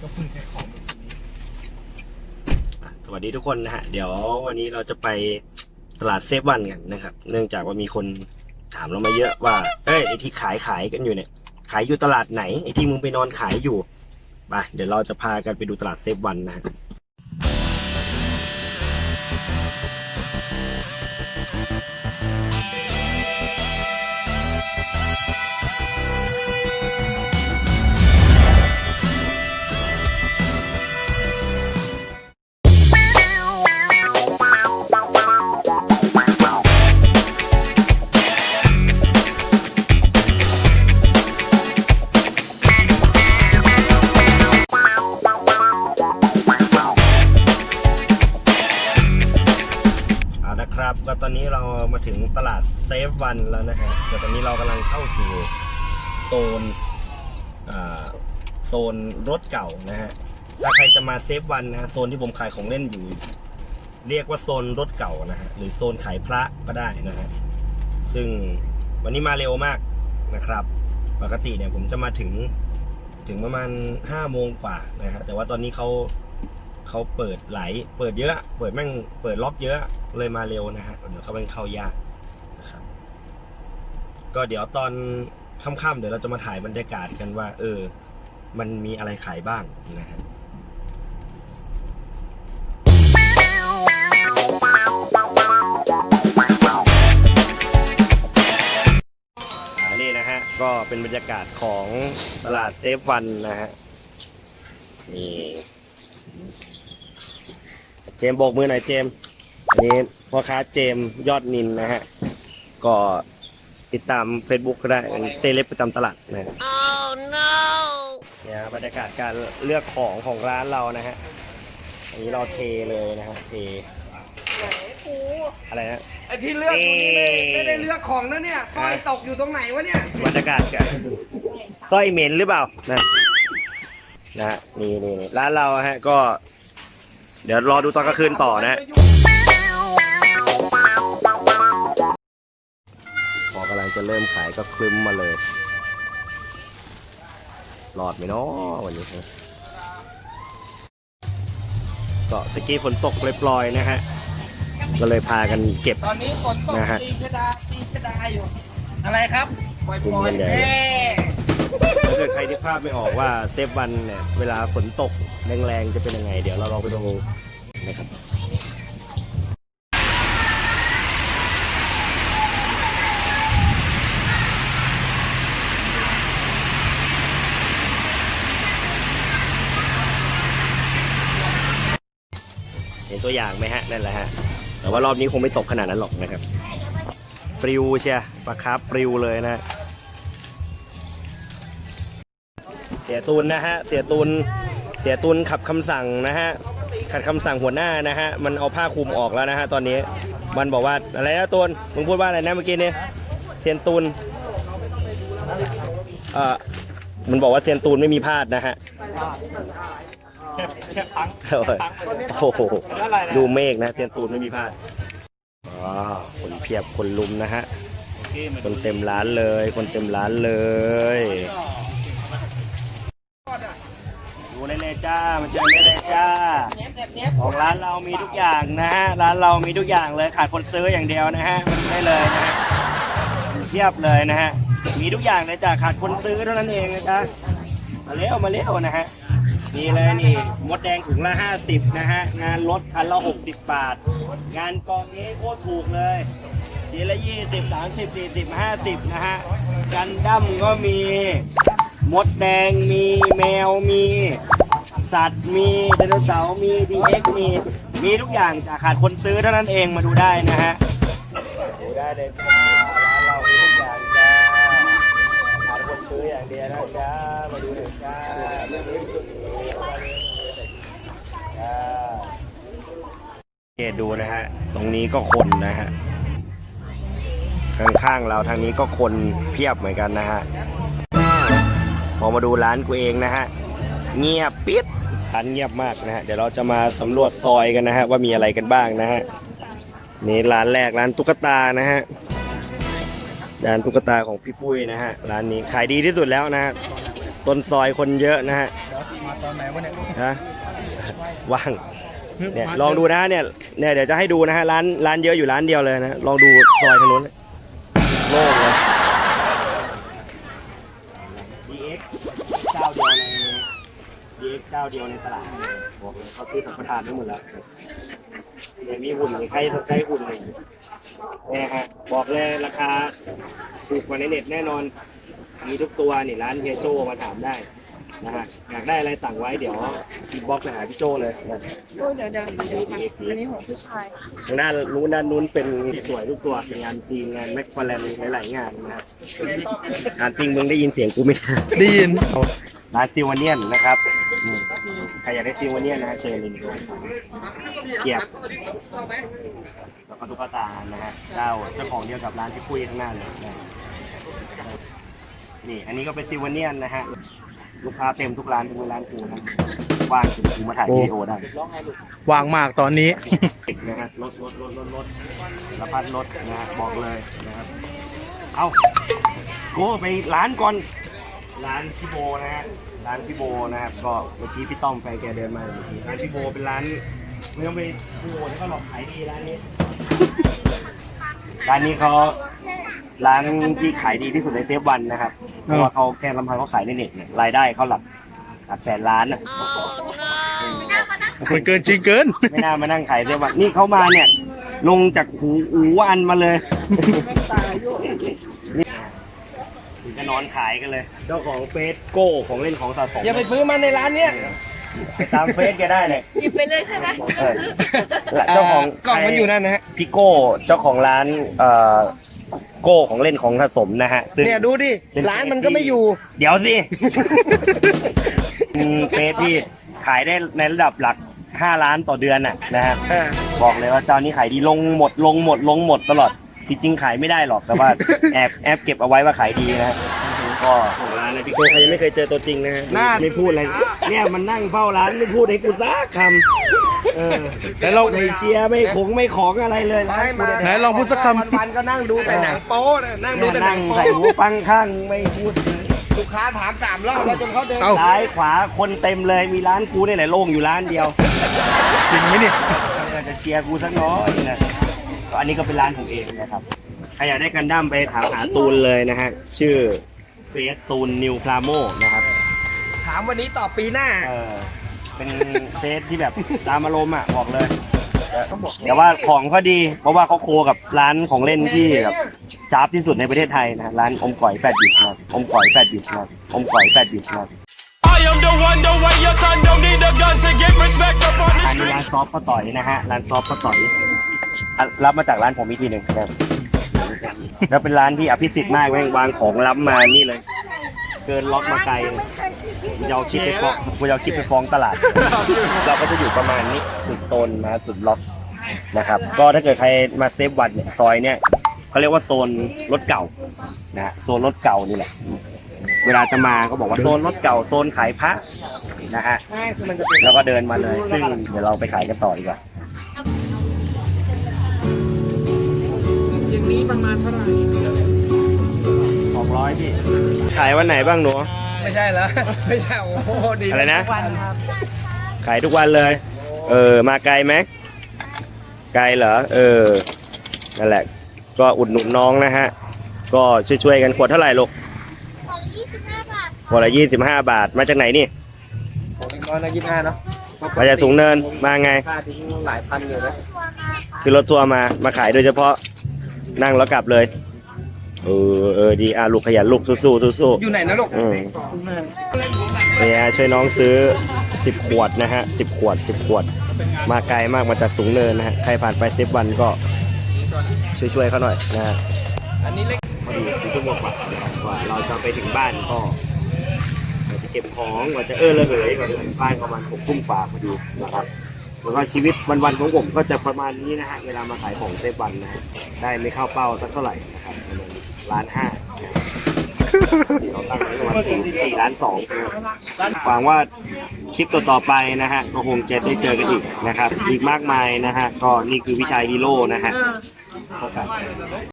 ก็เพิ่งแค่ของสวัสดีทุกคนนะฮะ เดี๋ยววันนี้เราจะไปตลาดเซฟวันกันนะครับ เนื่องจากว่ามีคนถามเรามาเยอะว่า เอ้ยไอที่ขายขายกันอยู่เนี่ย ขายอยู่ตลาดไหนไอที่มึงไปนอนขายอยู่ไปเดี๋ยวเราจะพากันไปดูตลาดเซฟวันนะฮะ เซฟวันแล้วนะฮะแต่ตอนนี้เรากำลังเข้าสู่โซนโซนรถเก่านะฮะ ถ้าใครจะมาเซฟวันนะฮะโซนที่ผมขายของเล่นอยู่ เรียกว่าโซนรถเก่านะฮะ หรือโซนขายพระก็ได้นะฮะ ซึ่งวันนี้มาเร็วมากนะครับ ปกติเนี่ยผมจะมาถึงถึงประมาณห้าโมงกว่านะฮะ แต่ว่าตอนนี้เขาเขาเปิดไหล เปิดเยอะ เปิดแม่ง เปิดล็อกเยอะ เลยมาเร็วนะฮะ เดี๋ยวเขาเป็นเข้ายาก ก็เดี๋ยวตอนค่ำๆเดี๋ยวเราจะมาถ่ายบรรยากาศกันว่า เออ มันมีอะไรขายบ้างนะฮะอันนี้นะฮะ ก็เป็นบรรยากาศของตลาดเซฟวันนะฮะ นี่เจมโบกมือหน่อยเจม อันนี้พ่อค้าเจมยอดนินนะฮะ ก็ ติดตาม Facebook ก็ได้เป็นเซเลบประจำตลาดนะฮะ Oh no! เนี่ยบรรยากาศการเลือกของของร้านเรานะฮะอันนี้เราเทเลยนะฮะเทอะไรนะ ไอที่เลือกอยู่นี่ไม่เอ๊ะไม่ได้เลือกของนะเนี่ยป้ายตกอยู่ตรงไหนวะเนี่ย บรรยากาศกันสร้อยเหม็นหรือเปล่านะนะฮะนี่นี่นี่ร้านเราฮะก็ เดี๋ยวรอดูตอนกลางคืนต่อนะฮะ งจะเริ่มขายก็คลึ้มมาเลยรอดไหมเนาะวันนี้ฮะก็ตะกี้ฝนตกปล่อยๆนะฮะ ก็เลยพากันเก็บ ตอนนี้ฝนตกนะฮะ ตีชะดาตีชะดาอยู่ อะไรครับปล่อยคุมปล่อกัยนใหญ่แม่ถ้าเกิดใครที่ภาพไม่ออกว่าเซฟวันเนี่ยเวลาฝนตกแรงๆจะเป็นยังไง เดี๋ยวเราลองไปดูนะครับ นตัวอย่างไหมฮะนั่นแหละฮะแต่ว่ารอบนี้คงไม่ตกขนาดนั้นหรอกนะครับปลิวเชียปลาคาร์ปลิวเลยนะเสียตูนนะฮะเสียตูนเสียตูนขับคำสั่งนะฮะขัดคำสั่งหัวหน้านะฮะมันเอาผ้าคลุมออกแล้วนะฮะตอนนี้มันบอกว่าอะไรนะตูนมึงพูดว่าอะไรนะเมื่อกี้นี้เซียนตูนเอ่อมันบอกว่าเซียนตูนไม่มีพลาดนะฮะ แค่พังโอ้โหดูเมฆนะเซียนตูนไม่มีพลาดอ๋อคนเพียบคนลุมนะฮะ คนเต็มร้านเลย คนเต็มร้านเลยดูเลยเลยจ้ามาเจอได้เลยจ้าของร้านเรามีทุกอย่างนะฮะร้านเรามีทุกอย่างเลยขาดคนซื้ออย่างเดียวนะฮะมันได้เลยนะฮะเทียบเลยนะฮะมีทุกอย่างเลยจ้าขาดคนซื้อเท่านั้นเองนะจ๊ะ มาเร็วมาเร็วนะฮะนี่เลยนี่มดแดงถุงละ 50 นะฮะ งานรถคันละ 60 บาท งานกองนี้โคตรถูกเลยทีละ 20 30 40 50 นะฮะ กันดั้มก็มี มดแดงมีแมวมี สัตว์มีไดโนเสาร์มีดีเอ็กมี มีทุกอย่างจะขาดคนซื้อเท่านั้นเองมาดูได้นะฮะ ดูได้เลย อย่างเดียวนะจ้ามาดูหน่อยจ้าเรื่องนี้สุดจ้าเกตดูนะฮะ ตรงนี้ก็คนนะฮะ ข้างๆเราทางนี้ก็คนเพียบเหมือนกันนะฮะ พอมาดูร้านกูเองนะฮะ เงียบปิดร้านเงียบมากนะฮะ เดี๋ยวเราจะมาสำรวจซอยกันนะฮะ ว่ามีอะไรกันบ้างนะฮะ นี่ร้านแรกร้านตุ๊กตานะฮะ ร้านตุ๊กตาของพี่ปุ้ยนะฮะร้านนี้ขายดีที่สุดแล้วนะฮะต้นซอยคนเยอะนะฮะเดี๋ยวทีมมาตอนไหนวะเนี่ยฮะว่างเนี่ยลองดูนะเนี่ยเนี่ยเดี๋ยวจะให้ดูนะฮะร้านร้านเยอะอยู่ร้านเดียวเลยนะลองดูซอยถนนโล่งเลย DX เจ้าเดียวใน DX เจ้าเดียวในตลาดบอกเลยเขาซื้อสัมปทานได้หมดแล้วเนี่ยมีหุ่นใกล้ใกล้หุ่นเลย เนี่ยฮะบอกเลยราคาถูกกว่าในเน็ตแน่นอน มีทุกตัวนี่ร้านเฮียโจมาถามได้นะฮะอยากได้อะไรสั่งไว้เดี๋ยวอินบ็อกซ์ไปหาพี่โจเลยนะโอ้เดี๋ยวเดี๋ยวดูค่ะอันนี้ของผู้ชายทางด้านนู้นด้านนู้นเป็นที่สวยทุกตัวเป็นงานจริงงานแม็กฟาร์แลนหลายๆงานนะครับงานจริงมึงได้ยินเสียงกูไหมได้ยินร้านซิวาเนียนนะครับอืมใครอยากได้ซิวาเนียนนะฮะเชิญเลยนะครับเกียบ แล้วก็ตุ๊กตานะฮะเจ้าเจ้าของเดียวกับร้านที่คุยข้างหน้าเลยนะนี่ อันนี้ก็เป็นซิวาเนียนนะฮะ ลูกค้าเต็มทุกร้านทุกร้านกูนะว่างถึงกูมาถ่ายวีดีโอได้วางมากตอนนี้นะฮะรถรถรถรถรถสะพัดรถนะฮะบอกเลยนะครับ เอาโก้ไปร้านก่อน ร้านพี่โบนะฮะ ร้านพี่โบนะครับ ก็เมื่อกี้พี่ต้อมแฟนแกเดินมาเมื่อกี้ร้านพี่โบเป็นร้านไม่ต้องไปพี่โบที่เขาหลอกขายดีร้านนี้ ร้านนี้เขาร้านที่ขายดีที่สุดในเซฟวันนะครับ เพราะว่าเขาแค่ลำพังเขาขายในเน็ตเนี่ยรายได้เขาหลักหลักแสนล้านนะมันเกินจริงเกิน ไม่น่ามานั่งขายเซฟวันนี่เขามาเนี่ย ลงจากหูอูอันมาเลยนี่ถึงจะนอนขายกันเลย เจ้าของเฟสโก้ของเล่นของสะสมอย่าไปซื้อมันในร้านเนี้ยไป ตามเฟสแกได้เลยหยิบไปเลยใช่ไหมเออเจ้าของกล่องมันอยู่นั่นนะฮะพี่โก้เจ้าของร้านเอ่อโก้ของเล่นของสะสมนะฮะซึ่ง เนี่ยดูดิเป็น ร้านมันก็ไม่อยู่ เดี๋ยวสิอืมเฟสที่ขายได้ในระดับหลัก 5 ล้านต่อเดือนน่ะนะฮะ อ่า บอกเลยว่าเจ้านี้ขายดีลงหมดลงหมดลงหมดตลอด จริงๆขายไม่ได้หรอกแต่ว่า แอบแอบเก็บเอาไว้ว่าขายดีนะฮะก็ของร้าน นะพี่โก้ใครยังไม่เคยเจอตัวจริงนะฮะไม่พูดอะไรเนี่ยมันนั่งเฝ้าร้านไม่พูดให้กูซักคำเออแล้วเราไม่เชียร์ไม่ขงไม่ของอะไรเลยร้านให้กูมาเนี่ยไหนลองพูดสักคำ วันๆก็นั่งดูแต่หนังโป๊นะนั่งดูแต่หนันั่งงโป๊ใส่หูฟังข้างไม่พูดลูกค้าถามสามรอบแล้วจนเขาเดินเอ้า ซ้ายขวาคนเต็มเลยมีร้านกูนี่แหละโล่งอยู่ร้านเดียว จริงไหมเนี่ยไม่น่าจะเชียร์กูสักน้อยนะก็อันนี้ก็เป็นร้านผมเองนะครับ ใครอยากได้กันดั้มไปถามหาตูนเลยนะฮะ ชื่อเฟ สตูนนิวพลาโมนะครับ ถามวันนี้ตอบปีหน้า เออเป็นเฟสที่แบบตามอารมณ์อะบอกเลย แต่ว่าของเขาดี เพราะว่าเขาโคกับร้านของเล่นที่แบบจ้าบที่สุดในประเทศไทยนะร้านอมก่อยแปดบิตนะอมก่อยแปดบิตนะอมก่อยแปดบิตนะ I am the one, the way your son don't need a gun to get respect up on the อันนี้ street. ร้านซอฟต์ข้าวต่อยนะฮะร้านซอฟต์ข้าวต่อยอะรับมาจากร้านผมอีกทีหนึ่งนะครับ แล้วเป็นร้านที่อภิสิทธิ์มากแม่งวางของล้ำมานี่เลย เกินล็อกมาไกลเลยกูจะเอาชิปไปฟ้องกูจะเอาชิปไปฟ้องตลาด เราก็จะอยู่ประมาณนี้สุดโซนมาสุดล็อกนะครับ ก็ถ้าเกิดใครมาเซฟวันเนี่ยซอยเนี่ยเขาเรียกว่าโซนรถเก่านะฮะโซนรถเก่านี่แหละเวลาจะมาก็บอกว่าโซนรถเก่าโซนขายพระนะฮะใช่คือมันจะเป็นแล้วก็เดินมาเลย ซึ่งเดี๋ยวเราไปขายกันต่อดีกว่า นี้ประมาณเท่าไหร่สองร้อยพี่ ขายวันไหนบ้างหนู ไม่ใช่แล้วไม่ใช่โอ้โหดีอะไรนะ ทุกวันครับขายทุกวันเลย เออ มาไกลไหม ไกลเหรอ เออ นั่นแหละ ก็อุดหนุนน้องนะฮะ ก็ช่วยๆกันขวดเท่าไหร่ลูกขวดละยี่สิบห้าบาท มาจากไหนนี่โอ้ยน้อยนะยี่ห้าเนาะมาจากสูงเนิน มาไง ค่าทิ้งหลายพันอยู่นะ คือรถทัวร์มา มาขายโดยเฉพาะ นั่งแล้วกลับเลย เออเออดีอะลูกขยันลูกสู้ๆสู้ๆอยู่ไหนนะลูกอืมเนี่ยช่วยน้องซื้อ 10 ขวดนะฮะ10 ขวด 10 ขวด มาไกลมากมาจากสูงเนินนะฮะใครผ่านไปเซฟวันก็ช่วยๆเขาหน่อยนะฮะอันนี้เล็กพอดีสี่ชั่วโมงกว่านะครับกว่าเราจะไปถึงบ้านก็กว่าจะเก็บของกว่าจะเออระเหยกว่าจะถึงบ้านประมาณหกทุ่มกว่าพอดีนะครับ แล้วก็ชีวิตวันๆของผมก็จะประมาณนี้นะฮะเวลามาขายของเซฟวันนะฮะได้ไม่เข้าเป้าสักเท่าไหร่นะครับประมาณล้านห้าเราตั้งไว้ประมาณสี่ล้านสองหวังว่าคลิปต่อๆไปนะฮะก็คงจะได้เจอกันอีกนะครับ อีกมากมายนะฮะก็นี่คือวิชัยฮีโร่นะฮะ